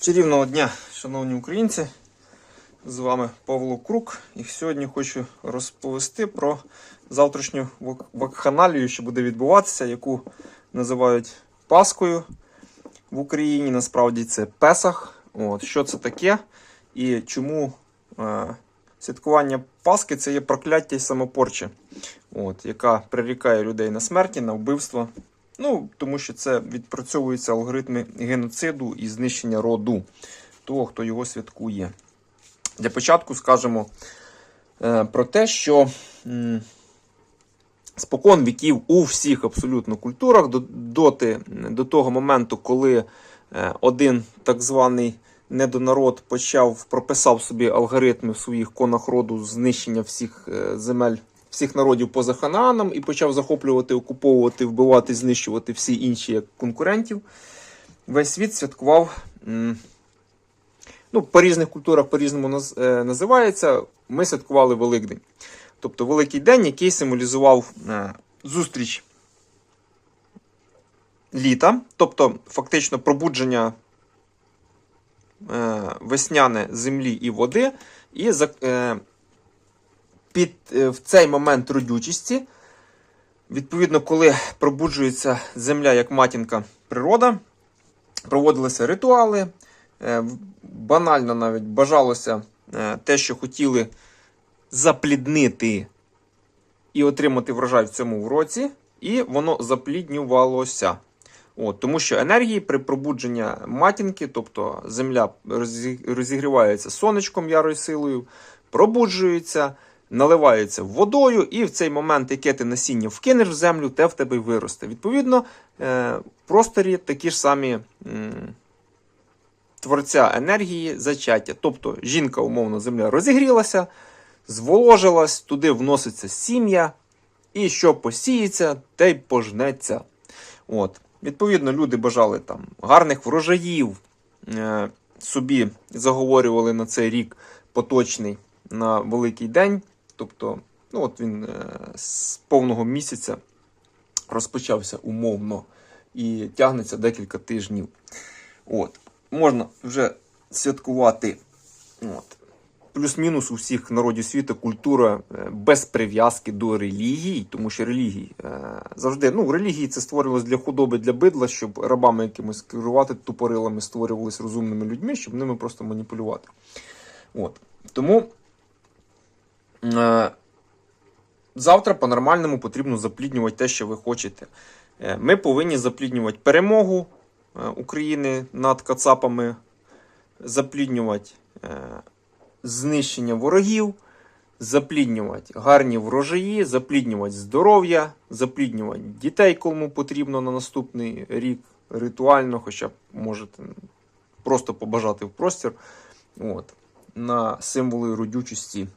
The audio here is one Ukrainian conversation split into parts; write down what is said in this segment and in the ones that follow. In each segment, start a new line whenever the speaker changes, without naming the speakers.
Чарівного дня, шановні українці! З вами Павло Крук. І сьогодні хочу розповісти про завтрашню вакханалію, що буде відбуватися, яку називають Паскою в Україні. Насправді це Песах. От, що це таке і чому е, святкування Паски це є прокляття і самопорча, от, яка прирікає людей на смерті, на вбивство. Ну, тому що це відпрацьовуються алгоритми геноциду і знищення роду того, хто його святкує. Для початку скажемо е, про те, що спокон віків у всіх абсолютно культурах до, доти, до того моменту, коли е, один так званий недонарод почав прописав собі алгоритми в своїх конах роду знищення всіх е, земель, всіх народів поза Ханааном і почав захоплювати, окуповувати, вбивати, знищувати всі інші як конкурентів. Весь світ святкував. Ну, по різних культурах по-різному е, називається. Ми святкували Великдень. Тобто Великий день, який символізував е, зустріч літа, тобто фактично пробудження е, весняне землі і води, і під, е, в цей момент родючості, відповідно, коли пробуджується земля як матінка природа, проводилися ритуали. Е, банально навіть бажалося е, те, що хотіли запліднити і отримати врожай в цьому році, і воно запліднювалося. От, тому що енергії при пробудженні матінки, тобто земля розігрівається сонечком ярою силою, пробуджується, наливається водою, і в цей момент, яке ти насіння вкинеш в землю, те в тебе й виросте. Відповідно, е, в просторі такі ж самі. творця енергії зачаття. Тобто жінка, умовно, земля розігрілася, зволожилась, туди вноситься сім'я, і що посіється, те й пожнеться. От. Відповідно, люди бажали там гарних врожаїв, е, собі заговорювали на цей рік поточний на Великий день. Тобто, ну от він е, з повного місяця розпочався умовно і тягнеться декілька тижнів. От. Можна вже святкувати. От. Плюс-мінус у всіх народів світу культура е, без прив'язки до релігії, тому що релігії е, завжди ну, релігії це створювалось для худоби, для бидла, щоб рабами якимось керувати тупорилами створювалися розумними людьми, щоб ними просто маніпулювати. От. Тому завтра по-нормальному потрібно запліднювати те, що ви хочете. Е, Ми повинні запліднювати перемогу е, України над Кацапами, запліднювати е, знищення ворогів, запліднювати гарні врожаї, запліднювати здоров'я, запліднювати дітей, кому потрібно на наступний рік ритуально, хоча б можете просто побажати в простір. От, на символи родючості,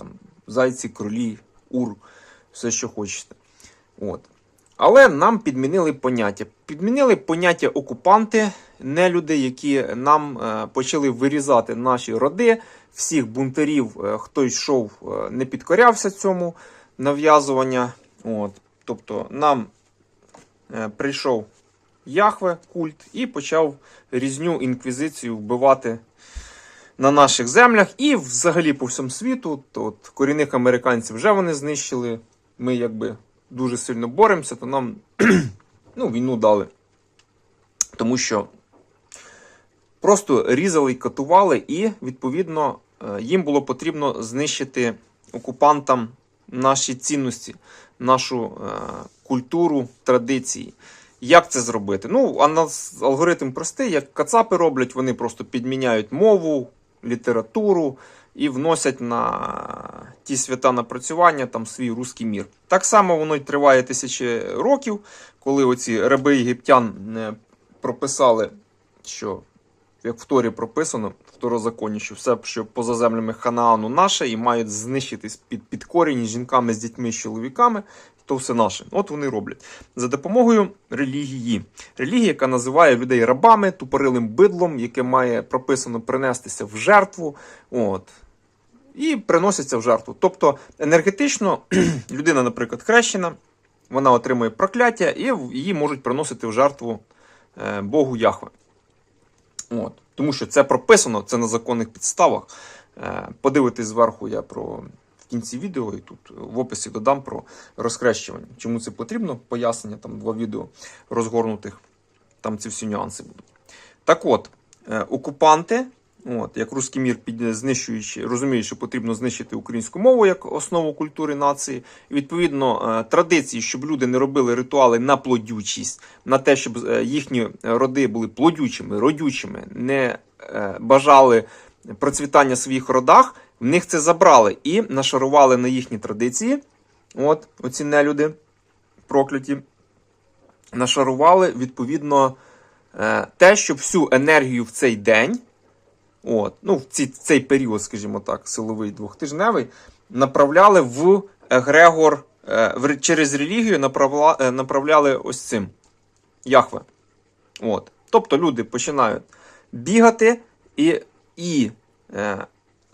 там, зайці, кролі, ур, все, що хочете. От. Але нам підмінили поняття. Підмінили поняття окупанти, нелюди, які нам е, почали вирізати наші роди. Всіх бунтарів, е, хто йшов, е, не підкорявся цьому нав'язування. От. Тобто нам прийшов Яхве культ і почав різню інквізицію вбивати на наших землях і взагалі по всьому світу. То от корінних американців вже вони знищили. Ми якби дуже сильно боремося, то нам ну, війну дали. Тому що просто різали і катували, і, відповідно, е, їм було потрібно знищити окупантам наші цінності, нашу е, культуру, традиції. Як це зробити? Ну, а нас алгоритм простий, як кацапи роблять, вони просто підміняють мову, літературу і вносять на ті свята напрацювання там свій руський мір. Так само воно й триває тисячі років, коли оці раби єгиптян прописали, що як в Торі прописано, в Второзаконі, що все, що поза землями Ханаану наше, і мають знищитись під, під корінь жінками, з дітьми, з чоловіками, то все наше. От вони роблять. За допомогою релігії. Релігія, яка називає людей рабами, тупорилим бидлом, яке має прописано принестися в жертву. От. І приносяться в жертву. Тобто енергетично людина, наприклад, хрещена, вона отримує прокляття, і її можуть приносити в жертву е, Богу Яхве. От. Тому що це прописано, це на законних підставах. Е, Подивитись зверху я про кінці відео, і тут в описі додам про розхрещування. Чому це потрібно? Пояснення, там два відео розгорнутих, там ці всі нюанси будуть. Так от, е, окупанти, от, як русський мір під, знищуючи, розуміють, що потрібно знищити українську мову як основу культури нації. І відповідно е, традиції, щоб люди не робили ритуали на плодючість, на те, щоб е, їхні роди були плодючими, родючими, не е, бажали процвітання своїх родах, в них це забрали і нашарували на їхні традиції. От, оці нелюди прокляті, нашарували відповідно е, те, щоб всю енергію в цей день, от, ну, в, ці, цей період, скажімо так, силовий двохтижневий, направляли в егрегор е, через релігію е, направляли ось цим Яхве. От. Тобто люди починають бігати і, і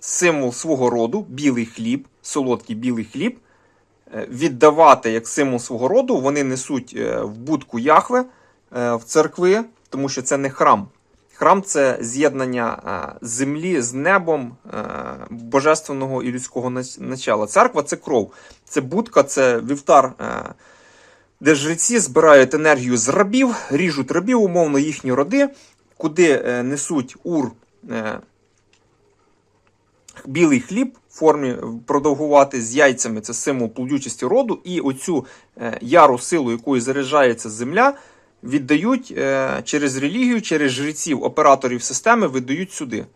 символ свого роду, білий хліб, солодкий білий хліб, е, віддавати як символ свого роду, вони несуть е, в будку Яхве е, в церкви, тому що це не храм. Храм це з'єднання землі з небом божественного і людського начала. Церква це кров, це будка, це вівтар, де жреці збирають енергію з рабів, ріжуть рабів, умовно їхні роди, куди несуть ур. Е, білий хліб в формі продовгувати з яйцями це символ плодючості роду, і оцю е, яру силу, якою заряджається земля, віддають е, через релігію, через жреців, операторів системи, видають сюди.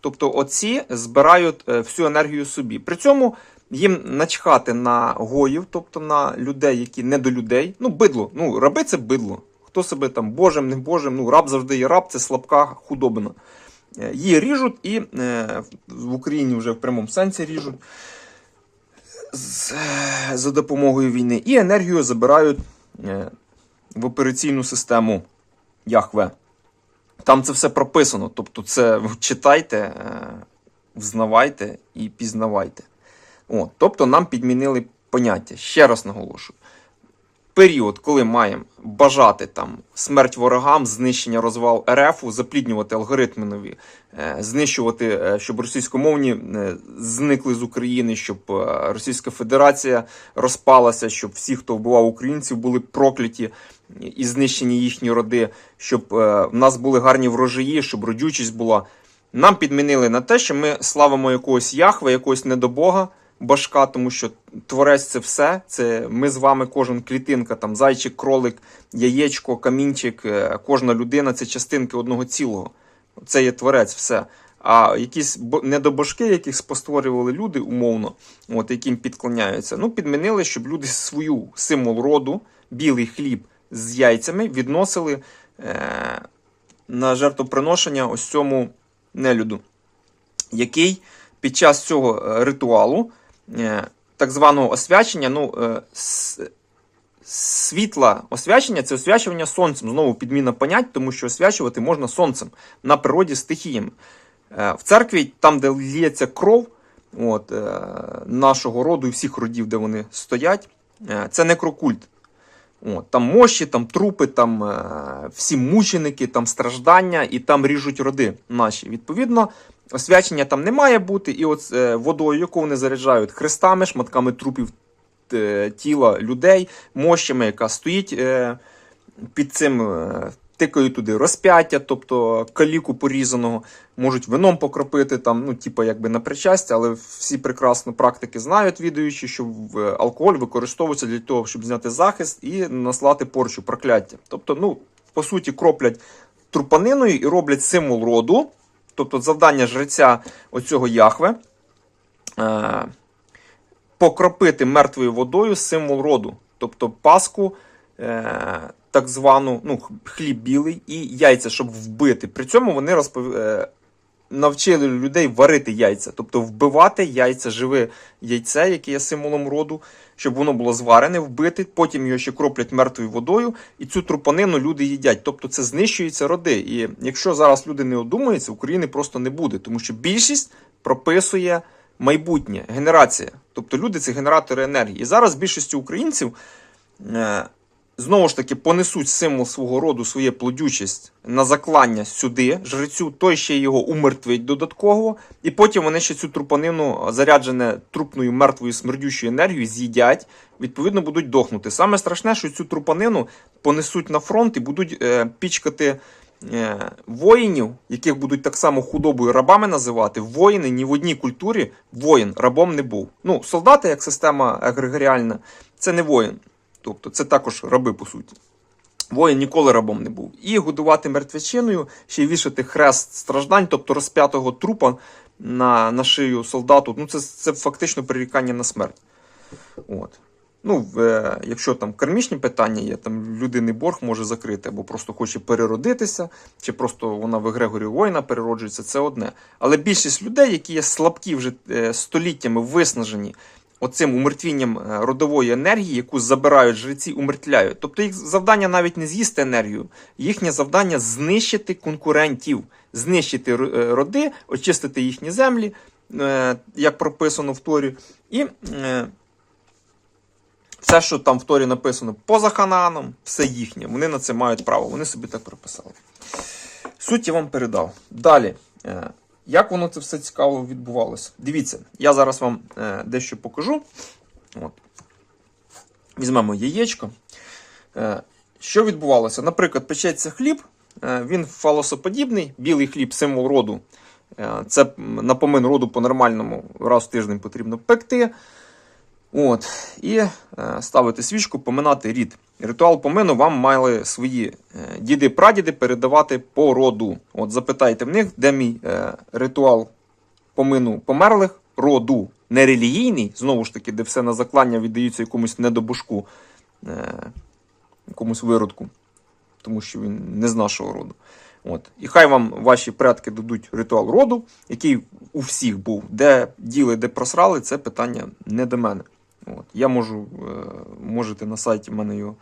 Тобто оці збирають е, всю енергію собі. При цьому їм начхати на гоїв, тобто на людей, які не до людей. Ну, бидло. Ну, раби це бидло. Хто себе там божим, не божим, ну раб завжди є раб, це слабка худобина. Е, Її ріжуть і е, в Україні вже в прямому сенсі ріжуть за допомогою війни. І енергію забирають е, в операційну систему Яхве. Там це все прописано. Тобто, це читайте, взнавайте і пізнавайте. От, тобто нам підмінили поняття. Ще раз наголошую. Період, коли маємо бажати там смерть ворогам, знищення розвал РФ, запліднювати алгоритми нові, е, знищувати, е, щоб російськомовні е, зникли з України, щоб Російська Федерація розпалася, щоб всі, хто вбивав українців, були прокляті і знищені їхні роди, щоб в нас були гарні врожаї, щоб родючість була. Нам підмінили на те, що ми славимо якогось Яхве, якогось недобога башка, тому що творець це все. Це ми з вами, кожен клітинка, там зайчик, кролик, яєчко, камінчик, е, кожна людина це частинки одного цілого. Це є творець, все. А якісь бо- недобожки, яких спостворювали люди умовно, от, яким підклоняються, ну, підмінили, щоб люди свою символ роду, білий хліб з яйцями відносили е, на жертвоприношення ось цьому нелюду, який під час цього е, ритуалу, так званого освячення, ну, е, світла освячення це освячування сонцем. Знову підміна понять, тому що освячувати можна сонцем на природі стихіями. Е, В церкві, там, де лється кров от, е, нашого роду і всіх родів, де вони стоять, е, це некрокульт. От, там мощі, там трупи, там е, всі мученики, там страждання, і там ріжуть роди наші. Відповідно, освячення там не має бути, і от е, водою, яку вони заряджають хрестами, шматками трупів е, тіла людей, мощами, яка стоїть е, під цим. Тикають туди розп'яття, тобто каліку порізаного, можуть вином покропити, там, ну, типу, якби на причастя, але всі прекрасно практики знають, відаючи, що алкоголь використовується для того, щоб зняти захист і наслати порчу, прокляття. Тобто, ну, по суті, кроплять трупаниною і роблять символ роду, тобто завдання жреця оцього Яхве. Е- покропити мертвою водою символ роду, тобто паску, е, так звану, ну, хліб білий і яйця, щоб вбити. При цьому вони розпов... навчили людей варити яйця, тобто вбивати яйця, живе яйце, яке є символом роду, щоб воно було зварене, вбити, потім його ще кроплять мертвою водою, і цю трупанину люди їдять. Тобто це знищуються роди. І якщо зараз люди не одумаються, України просто не буде, тому що більшість прописує майбутнє, генерація. Тобто люди це генератори енергії. І зараз більшості українців е, знову ж таки понесуть символ свого роду, своє плодючість на заклання сюди, жрецю, той ще його умертвить додатково, і потім вони ще цю трупанину, заряджене трупною мертвою смердючою енергією, з'їдять, відповідно, будуть дохнути. Саме страшне, що цю трупанину понесуть на фронт і будуть е, пічкати. е, Воїнів, яких будуть так само худобою рабами називати, воїни ні в одній культурі воїн рабом не був. Ну, солдати, як система егрегоріальна, це не воїн. Тобто це також раби, по суті. Воїн ніколи рабом не був. І годувати мертвечиною, ще вішати хрест страждань, тобто розп'ятого трупа на, на шию солдату. Ну, це, це фактично прирікання на смерть. От. Ну, в, е, якщо там кармічні питання є, там людини борг може закрити, або просто хоче переродитися, чи просто вона в егрегорі воїна перероджується, це одне. Але більшість людей, які є слабкі вже е, століттями виснажені оцим умертвінням е, родової енергії, яку забирають жреці, умертвляють. Тобто їх завдання навіть не з'їсти енергію, їхнє завдання знищити конкурентів, знищити е, роди, очистити їхні землі, е, як прописано в Торі. І все, що там в Торі написано поза Хананом, все їхнє. Вони на це мають право. Вони собі так прописали. Суть я вам передав. Далі. Як воно це все цікаво відбувалося? Дивіться, я зараз вам е, дещо покажу. От. Візьмемо яєчко. Е, Що відбувалося? Наприклад, печеться хліб, е, він фалосоподібний, білий хліб, символ роду. Е, Це напомин роду по-нормальному раз в тиждень потрібно пекти. От, і е, ставити свічку, поминати рід. Ритуал помину вам мали свої е, діди-прадіди передавати по роду. От запитайте в них, де мій е, ритуал помину померлих роду. Не релігійний, знову ж таки, де все на заклання віддаються якомусь недобушку, якомусь виродку, тому що він не з нашого роду. От. І хай вам ваші предки дадуть ритуал роду, який у всіх був. Де діли, де просрали, це питання не до мене. От. Я можу, е, можете на сайті мене його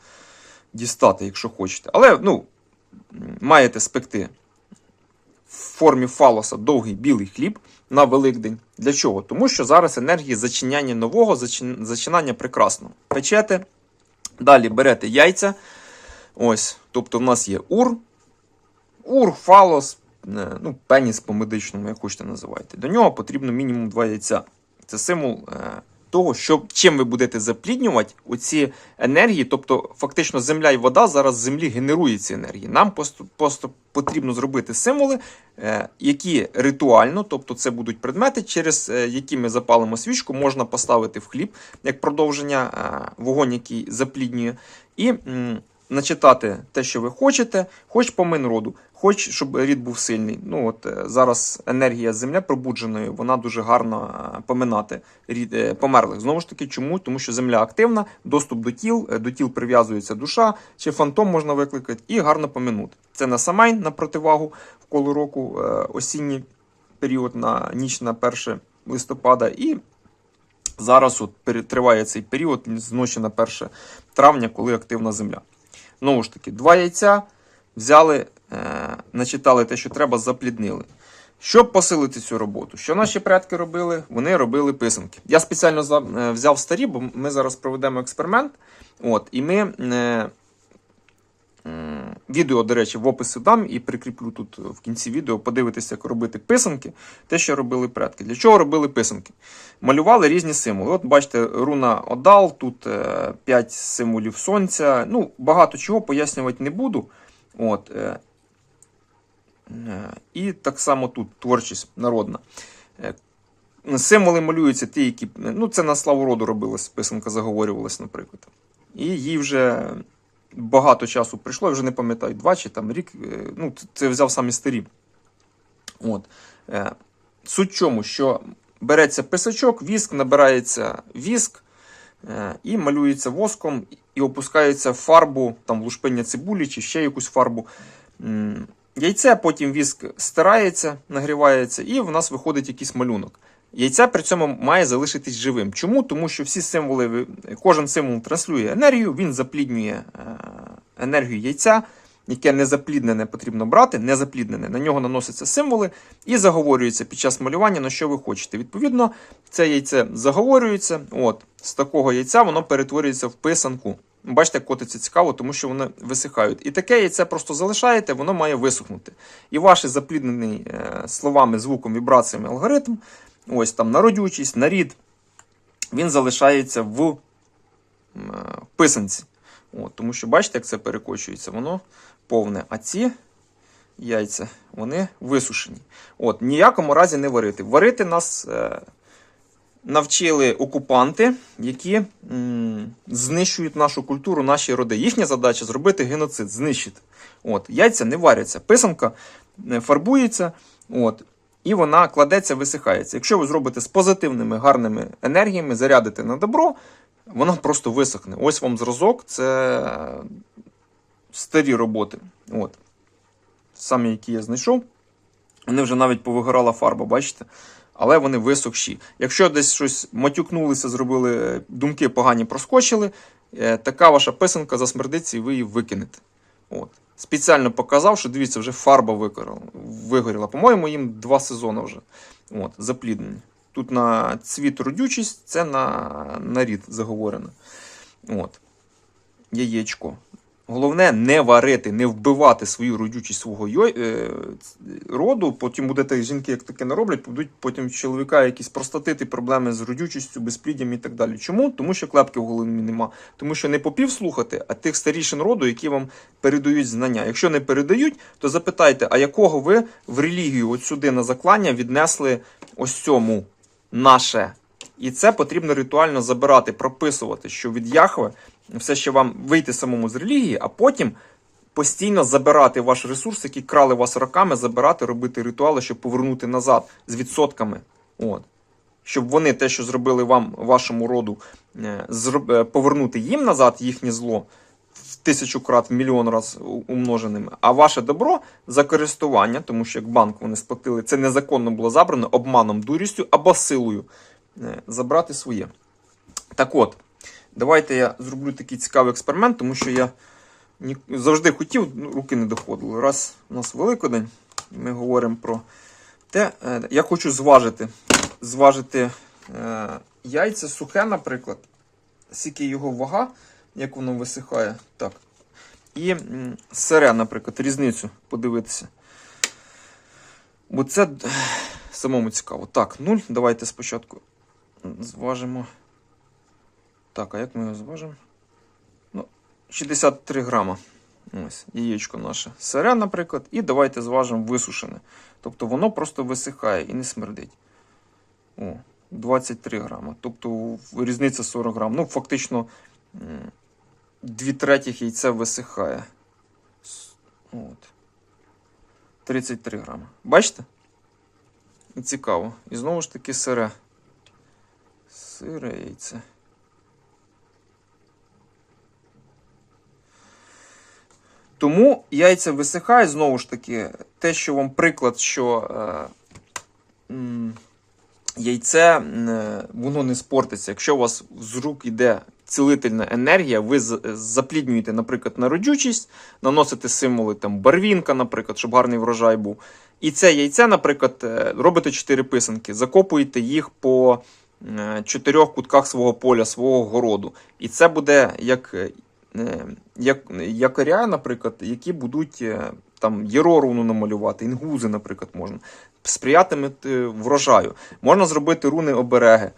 дістати, якщо хочете. Але ну, маєте спекти в формі фалоса довгий білий хліб на Великдень. Для чого? Тому що зараз енергії зачиняння нового, зачин- зачинання прекрасного. Печете, далі берете яйця. Ось, тобто в нас є ур, ур, фалос, е, ну, пеніс по медичному, як хочете називайте. До нього потрібно мінімум два яйця. Це символ е, того, що чим ви будете запліднювати оці енергії. Тобто, фактично, земля і вода зараз з землі генерує ці енергії. Нам просто, просто потрібно зробити символи, е, які ритуально, тобто це будуть предмети, через е, які ми запалимо свічку, можна поставити в хліб як продовження, е, вогонь, який запліднює, і начитати те, що ви хочете, хоч помин роду, хоч щоб рід був сильний. Ну от е, зараз енергія земля пробудженої, вона дуже гарно е, поминати рід е, померлих. Знову ж таки, чому? Тому що земля активна, доступ до тіл, до тіл прив'язується душа, чи фантом можна викликати, і гарно поминути. Це на самайн на противагу в коло року, осінній період на ніч на 1 листопада. І зараз от триває цей період з ночі на 1 травня, коли активна земля. Знову ж таки, два яйця взяли, е, начитали те, що треба, запліднили. Щоб посилити цю роботу, що наші предки робили? Вони робили писанки. Я спеціально е, взяв старі, бо ми зараз проведемо експеримент. От, і ми е, відео, до речі, в описі дам і прикріплю тут в кінці відео, подивитися, як робити писанки, те, що робили предки. Для чого робили писанки? Малювали різні символи. От бачите, руна Одал, тут 5 символів сонця. Ну, багато чого пояснювати не буду. От, е, е, і так само тут творчість народна. Е, Символи малюються ті, які. Ну, це на славу роду робилось, писанка заговорювалась, наприклад. І їй вже багато часу прийшло, я вже не пам'ятаю, два чи там рік. е, Ну, це взяв самі старі. От. Е, Суть в чому, що береться писачок, віск, набирається віск е, і малюється воском, і опускається в фарбу, там лушпиння цибулі чи ще якусь фарбу. Яйце, потім віск стирається, нагрівається, і в нас виходить якийсь малюнок. Яйця при цьому має залишитись живим. Чому? Тому що всі символи, кожен символ транслює енергію, він запліднює е, енергію яйця, яке не запліднене потрібно брати, не запліднене. На нього наносяться символи і заговорюється під час малювання, на що ви хочете. Відповідно, це яйце заговорюється. От, з такого яйця воно перетворюється в писанку. Бачите, котиться цікаво, тому що вони висихають. І таке яйце просто залишаєте, воно має висохнути. І ваш запліднений е, словами, звуком, вібраціями алгоритм, ось там на родючість, на рід, він залишається в е, писанці. От, тому що бачите, як це перекочується, воно повне. А ці яйця, вони висушені. От, ніякому разі не варити. Варити нас е, навчили окупанти, які м, знищують нашу культуру, наші роди. Їхня задача зробити геноцид, знищити. От, яйця не варяться. Писанка е, фарбується, от, і вона кладеться, висихається. Якщо ви зробите з позитивними, гарними енергіями, зарядите на добро, вона просто висохне. Ось вам зразок, це старі роботи. От. Самі, які я знайшов. Вони вже навіть повигорала фарба, бачите? Але вони висохші. Якщо десь щось матюкнулися, зробили думки погані проскочили, е, така ваша писанка засмердиться і ви її викинете. От. Спеціально показав, що дивіться, вже фарба вигоріла. По-моєму, їм два сезони вже. От, запліднені. Тут на цвіт родючість, це на, на рід заговорено. От. Яєчко. Головне не варити, не вбивати свою родючість свого йой, е, роду. Потім будете жінки, як таке не роблять, будуть потім чоловіка якісь простатити, проблеми з родючістю, безпліддям і так далі. Чому? Тому що клепки в голові нема. Тому що не попів слухати, а тих старішин роду, які вам передають знання. Якщо не передають, то запитайте, а якого ви в релігію от сюди на заклання віднесли ось цьому наше. І це потрібно ритуально забирати, прописувати, що від Яхве все ще вам вийти самому з релігії, а потім постійно забирати ваш ресурс, який крали вас роками, забирати, робити ритуали, щоб повернути назад з відсотками. От. Щоб вони те, що зробили вам, вашому роду, е, е, повернути їм назад їхнє зло в тисячу крат, в мільйон раз умноженими, а ваше добро за користування, тому що як банк вони сплатили, це незаконно було забрано обманом, дурістю або силою е, забрати своє. Так от, давайте я зроблю такий цікавий експеримент, тому що я завжди хотів, ну, руки не доходили. Раз у нас Великодень, ми говоримо про те, е, я хочу зважити. Зважити е, яйця сухе, наприклад, скільки його вага, як воно висихає. Так. І сире, наприклад, різницю подивитися. Бо це е, самому цікаво. Так, 0. Давайте спочатку зважимо. Так, а як ми його зважимо? Ну, 63 грама. Ось, яєчко наше сире, наприклад, і давайте зважимо висушене. Тобто воно просто висихає і не смердить. О, 23 грама. Тобто різниця 40 грам. Ну, фактично, м, дві третіх яйця висихає. От. 33 грама. Бачите? Цікаво. І знову ж таки сире. Сире яйце. Тому яйця висихають, знову ж таки, те, що вам приклад, що е, яйце е, воно не спортиться. Якщо у вас з рук йде цілительна енергія, ви запліднюєте, наприклад, на родючість, наносите символи там барвінка, наприклад, щоб гарний врожай був. І це яйце, наприклад, е, робите чотири писанки, закопуєте їх по е, чотирьох кутках свого поля, свого городу. І це буде е, е, як якоря, наприклад, які будуть е, там єроруну намалювати, інгузи, наприклад, можна. Сприятиме е, врожаю. Можна зробити руни обереги.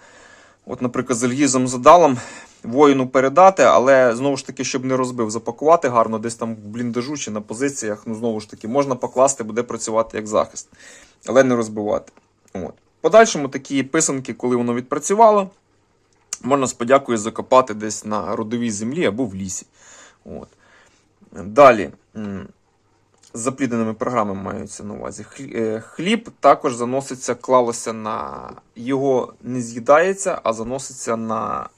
От, наприклад, з Ельгізом Задалом воїну передати, але знову ж таки, щоб не розбив, запакувати гарно, десь там в бліндажу чи на позиціях. Ну, знову ж таки, можна покласти, буде працювати як захист, але не розбивати. От. Подальшому такі писанки, коли воно відпрацювало, можна з подякою закопати десь на родовій землі або в лісі. От. Далі. З заплідненими програмами маються на увазі. Е, Хліб також заноситься, клалося на його не з'їдається, а заноситься на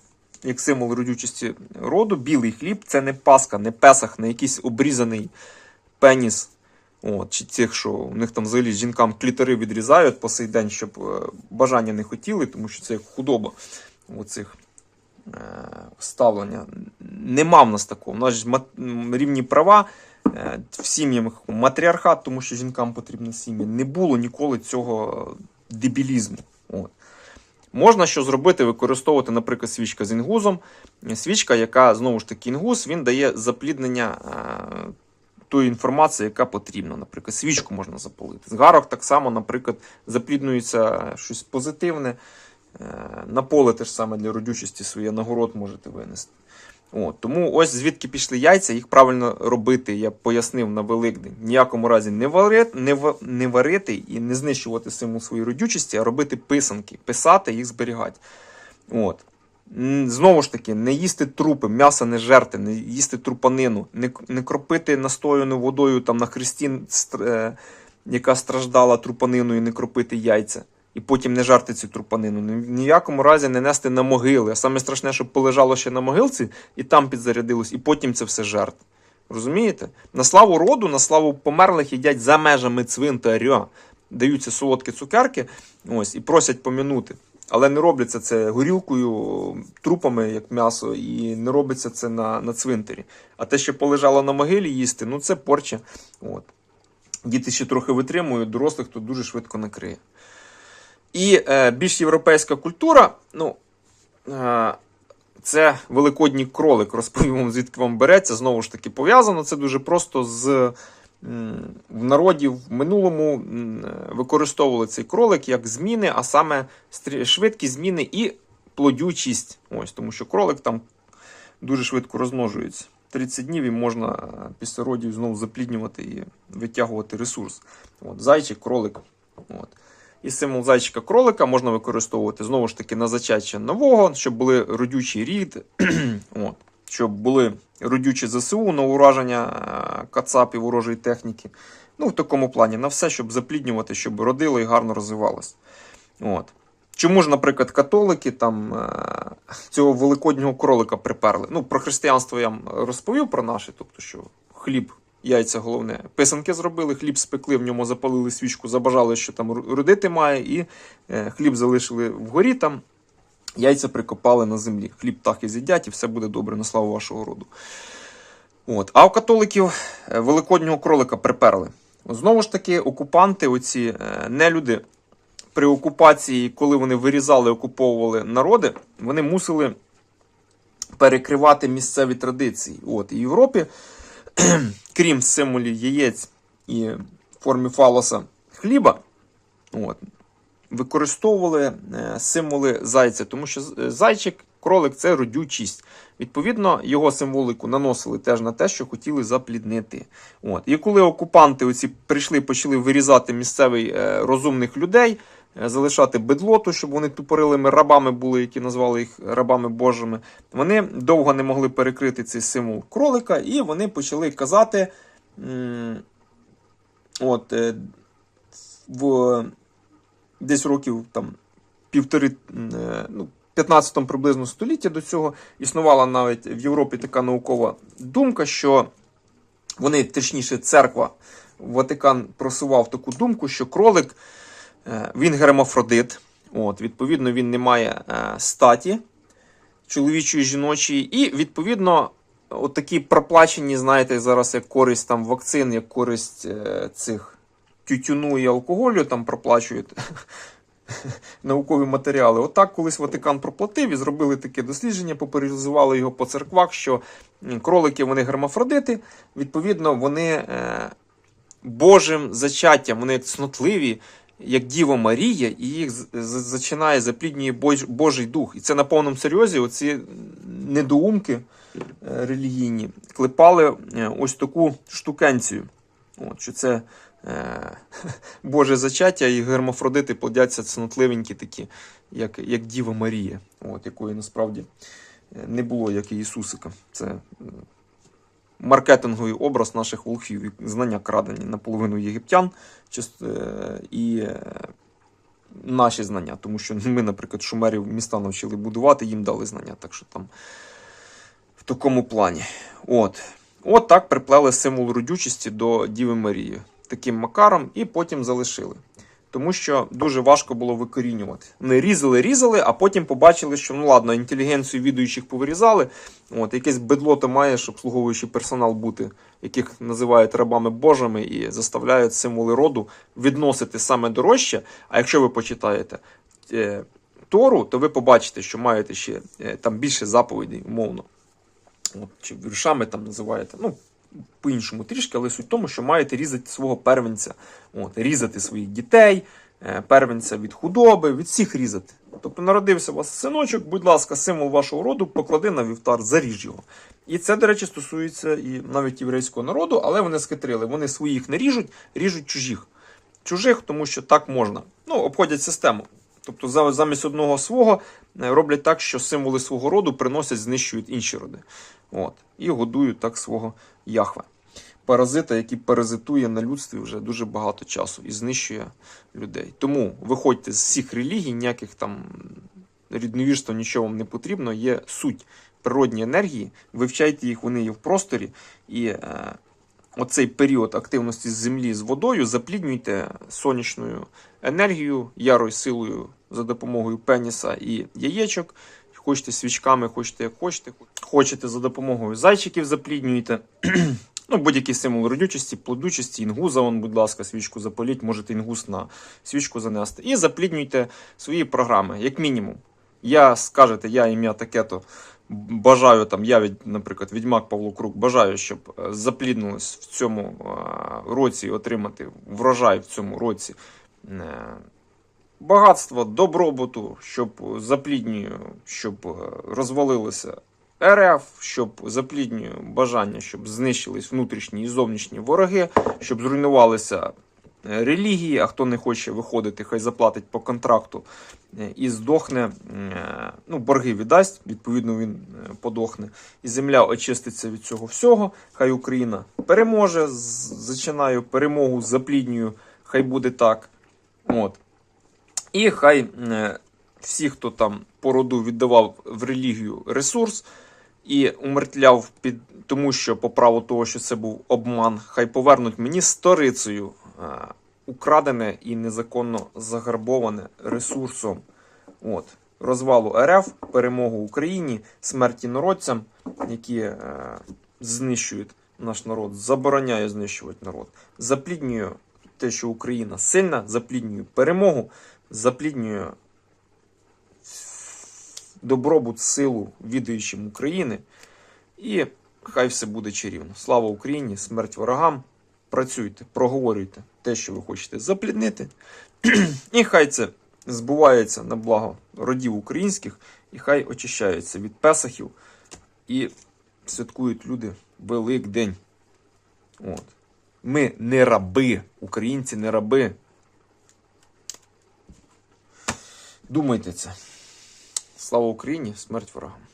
як символ родючості роду. Білий хліб це не паска, не песах, не якийсь обрізаний пеніс. От, чи тих, що у них там взагалі жінкам клітери відрізають по сей день, щоб е, бажання не хотіли, тому що це як худоба оцих е, ставлення. Нема в нас такого. У нас ж рівні права е, в сім'ях матріархат, тому що жінкам потрібна сім'я. Не було ніколи цього дебілізму. От. Можна що зробити, використовувати, наприклад, свічка з інгузом. Свічка, яка знову ж таки інгуз, він дає запліднення е, тої інформації, яка потрібна. Наприклад, свічку можна запалити. Згарок так само, наприклад, запліднюється щось позитивне. Е, На поле теж саме для родючості своє нагород можете винести. От, тому ось звідки пішли яйця, їх правильно робити, я пояснив на Великдень. Ніякому разі не варити, не, не варити і не знищувати символ своєї родючості, а робити писанки, писати, їх зберігати. От. Знову ж таки, не їсти трупи, м'ясо не жерти, не їсти трупанину, не, не кропити настояною водою там, на хресті, е, яка страждала трупаниною, не кропити яйця. І потім не жарти цю трупанину. В ніякому разі не нести на могили. А саме страшне, щоб полежало ще на могилці і там підзарядилось, і потім це все жарт. Розумієте? На славу роду, на славу померлих їдять за межами цвинтаря. Даються солодкі цукерки ось, і просять помінути. Але не робляться це горілкою, трупами, як м'ясо, і не робиться це на, на цвинтарі. А те, що полежало на могилі їсти, ну це порча. От. Діти ще трохи витримують, дорослих то дуже швидко накриє. І е, більш європейська культура, ну, е, це великодній кролик, розповім звідки вам береться. Знову ж таки, пов'язано це дуже просто з в народі в минулому е, використовували цей кролик як зміни, а саме швидкі зміни і плодючість. Ось, тому що кролик там дуже швидко розмножується. 30 днів і можна е, після родів знову запліднювати і витягувати ресурс. От, зайчик, кролик. От. І символ зайчика кролика можна використовувати знову ж таки на зачаття нового, щоб були родючий рід, от, щоб були родючі ЗСУ на ураження е, кацапів ворожої техніки. Ну, в такому плані, на все, щоб запліднювати, щоб родило і гарно розвивалось. От. Чому ж, наприклад, католики там е, цього великоднього кролика приперли? Ну, про християнство я вам розповів про наше, тобто, що хліб, яйця головне. Писанки зробили, хліб спекли, в ньому запалили свічку, забажали, що там родити має, і е, хліб залишили вгорі там, яйця прикопали на землі. Хліб птахи з'їдять і все буде добре на славу вашого роду. От. А у католиків е, великоднього кролика приперли. Знову ж таки, окупанти, оці е, нелюди, при окупації, коли вони вирізали, окуповували народи, вони мусили перекривати місцеві традиції. От, і в Європі, крім символів яєць і формі фалоса хліба, от, використовували е, символи зайця, тому що е, зайчик, кролик це родючість. Відповідно, його символику наносили теж на те, що хотіли запліднити. От. І коли окупанти оці прийшли, почали вирізати місцевих е, розумних людей, залишати бедлоту, щоб вони тупорилими рабами були, які назвали їх рабами божими, вони довго не могли перекрити цей символ кролика, і вони почали казати. От, е, в десь років там півтори, е, ну, 15 приблизно століття до цього існувала навіть в Європі така наукова думка, що вони, точніше, церква, Ватикан просував таку думку, що кролик е, він гермафродит. От, відповідно, він не має е, статі чоловічої жіночої, і відповідно. От такі проплачені, знаєте, зараз як користь там вакцин, як користь е, цих тютюну і алкоголю там проплачують наукові матеріали. Отак колись Ватикан проплатив і зробили таке дослідження, популяризували його по церквах, що кролики вони гермафродити, відповідно, вони е, Божим зачаттям, вони цнотливі, як Діва Марія, і їх зачинає, запліднює Божий дух. І це на повному серйозі оці недоумки е, релігійні клепали е, ось таку штукенцію. От, що це е, Боже зачаття і гермафродити плодяться цнотливенькі такі, як, як Діва Марія, от, якої насправді е, не було, як і Ісусика. Це маркетинговий образ наших волхвів, знання крадені наполовину єгиптян е, і е, наші знання. Тому що ми, наприклад, шумерів міста навчили будувати, їм дали знання. Так що там в такому плані. От. От так приплели символ родючості до Діви Марії таким макаром і потім залишили. Тому що дуже важко було викорінювати. Вони різали, різали, а потім побачили, що ну ладно, інтелігенцію відуючих повирізали. От, якесь бедло то має, щоб обслуговуючий персонал бути, яких називають рабами божими і заставляють символи роду відносити саме дорожче. А якщо ви почитаєте, е, Тору, то ви побачите, що маєте ще е, там більше заповідей, умовно. От, чи віршами там називаєте. Ну, по-іншому трішки, але суть в тому, що маєте різати свого первенця, от, різати своїх дітей, е, первенця від худоби, від всіх різати. Тобто народився у вас синочок, будь ласка, символ вашого роду, поклади на вівтар, заріж його. І це, до речі, стосується і навіть єврейського народу, але вони схитрили. Вони своїх не ріжуть, ріжуть чужих. Чужих, тому що так можна. Ну, обходять систему. Тобто замість одного свого е, роблять так, що символи свого роду приносять, знищують інші роди. От. І годують так свого Яхве. Паразита, який паразитує на людстві вже дуже багато часу і знищує людей. Тому виходьте з всіх релігій, ніяких там рідновірства, нічого вам не потрібно. Є суть природні енергії, вивчайте їх, вони є в просторі. І е, оцей період активності з землі з водою запліднюйте сонячною енергією, ярою силою за допомогою пеніса і яєчок. Хочете свічками, хочете як хочете. Хочете за допомогою зайчиків запліднюєте. Ну, будь-який символ родючості, плодучості, інгуза, он, будь ласка, свічку запаліть, можете інгус на свічку занести. І запліднюйте свої програми, як мінімум. Я скажете, я ім'я таке-то бажаю там, я від, наприклад, відьмак Павло Крук, бажаю, щоб е, запліднилось в цьому е, році отримати врожай в цьому році. Багатства, добробуту, щоб запліднюю, щоб е, розвалилося РФ, щоб запліднюю бажання, щоб знищились внутрішні і зовнішні вороги, щоб зруйнувалися е, релігії, а хто не хоче виходити, хай заплатить по контракту е, і здохне, ну, борги віддасть, відповідно, він подохне. І земля очиститься від цього всього. Хай Україна переможе. Зачинаю перемогу, запліднюю, хай буде так. От. І хай е, всі, хто там по роду віддавав в релігію ресурс і умертвляв під тому, що по праву того, що це був обман, хай повернуть мені сторицею е, украдене і незаконно загарбоване ресурсом. От. Розвалу РФ, перемогу Україні, смерті народцям, які е, знищують наш народ, забороняє знищувати народ, запліднює те, що Україна сильна, запліднює перемогу, запліднює добробут, силу відаючим України. І хай все буде чарівно. Слава Україні, смерть ворогам. Працюйте, проговорюйте те, що ви хочете запліднити. І хай це збувається на благо родів українських, і хай очищаються від песахів і святкують люди Великдень. От. Ми не раби, українці не раби. Думайте це. Слава Україні, смерть ворогам.